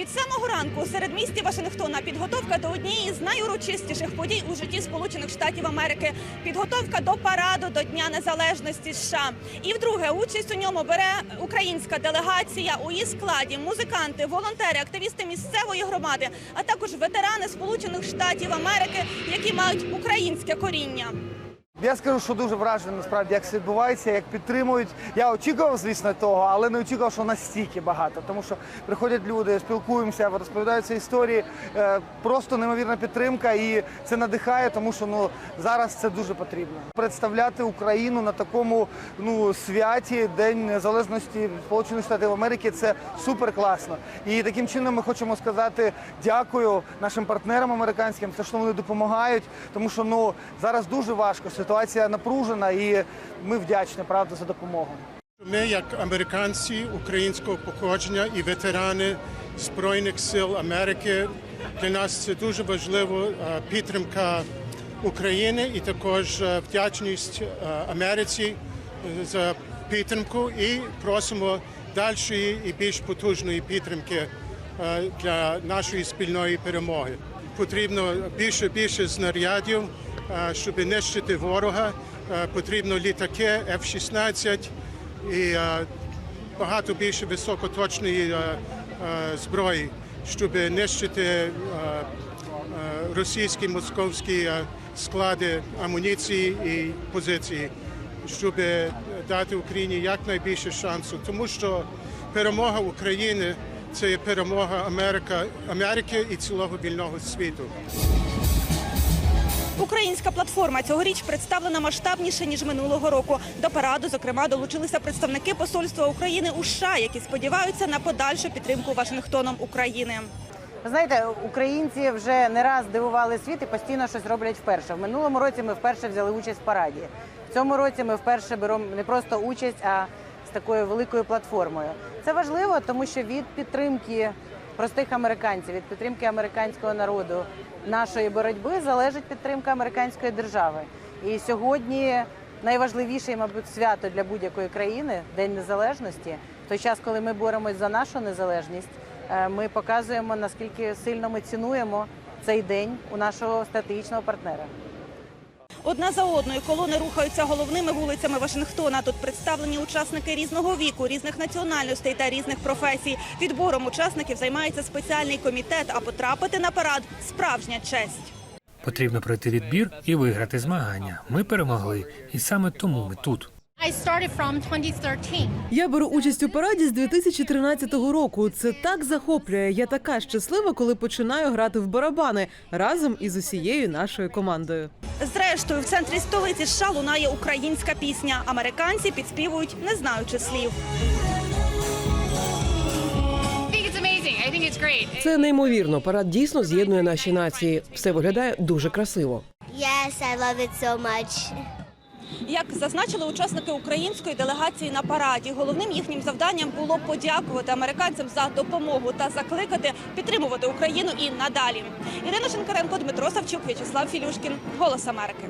Від самого ранку у середмісті Вашингтона підготовка до однієї з найурочистіших подій у житті Сполучених Штатів Америки. Підготовка до параду до Дня Незалежності США. І вдруге участь у ньому бере українська делегація. У її складі музиканти, волонтери, активісти місцевої громади, а також ветерани Сполучених Штатів Америки, які мають українське коріння. Я скажу, що дуже вражений насправді, як це відбувається, як підтримують. Я очікував, звісно, того, але не очікував, що настільки багато. Тому що приходять люди, спілкуємося, розповідаються історії. Е, Просто неймовірна підтримка, і це надихає, тому що ну зараз це дуже потрібно. Представляти Україну на такому ну святі День Незалежності Сполучених Штатів Америки це супер класно. І таким чином ми хочемо сказати дякую нашим партнерам американським, те, що вони допомагають, тому що ну зараз дуже важко. Ситуація напружена, і ми вдячні правда за допомогу. Ми, як американці українського походження і ветерани Збройних сил Америки, для нас це дуже важливо е, підтримка України і також е, вдячність е, Америці за підтримку і просимо дальшої і більш потужної підтримки для нашої спільної перемоги. Потрібно більше більше знарядів, щоб нищити ворога. Потрібно літаки F-16 і багато більше високоточної зброї, щоб нищити російські московські склади амуніції і позиції, щоб дати Україні якнайбільше шансу, тому що перемога України це перемога Америка, Америки і цілого вільного світу. Українська платформа цьогоріч представлена масштабніше ніж минулого року. До параду, зокрема, долучилися представники посольства України у США, які сподіваються на подальшу підтримку Вашингтоном України. Знаєте, українці вже не раз дивували світ і постійно щось роблять вперше. В минулому році ми вперше взяли участь в параді. В цьому році ми вперше беремо не просто участь, а з такою великою платформою. Це важливо, тому що від підтримки простих американців, від підтримки американського народу нашої боротьби залежить підтримка американської держави. І сьогодні найважливіше, мабуть, свято для будь-якої країни День Незалежності. В той час, коли ми боремось за нашу незалежність, е, ми показуємо наскільки сильно ми цінуємо цей день у нашого стратегічного партнера. Одна за одною колони рухаються головними вулицями Вашингтона. Тут представлені учасники різного віку, різних національностей та різних професій. Відбором учасників займається спеціальний комітет, а потрапити на парад справжня честь. Потрібно пройти відбір і виграти змагання. Ми перемогли, і саме тому ми тут. I started from 2013. Я беру участь у параді з 2013 року. Це так захоплює. Я така щаслива, коли починаю грати в барабани разом із усією нашою командою. Зрештою, в центрі столиці США лунає українська пісня. Американці підспівують, не знаючи слів. I think it's amazing. I think it's great. Це неймовірно. Парад дійсно з'єднує наші нації. Все виглядає дуже красиво. Yes, I love it so much. Як зазначили учасники української делегації на параді, головним їхнім завданням було подякувати американцям за допомогу та закликати підтримувати Україну і надалі. Ірина Шинкаренко, Дмитро Савчук, В'ячеслав Філюшкін, Голос Америки.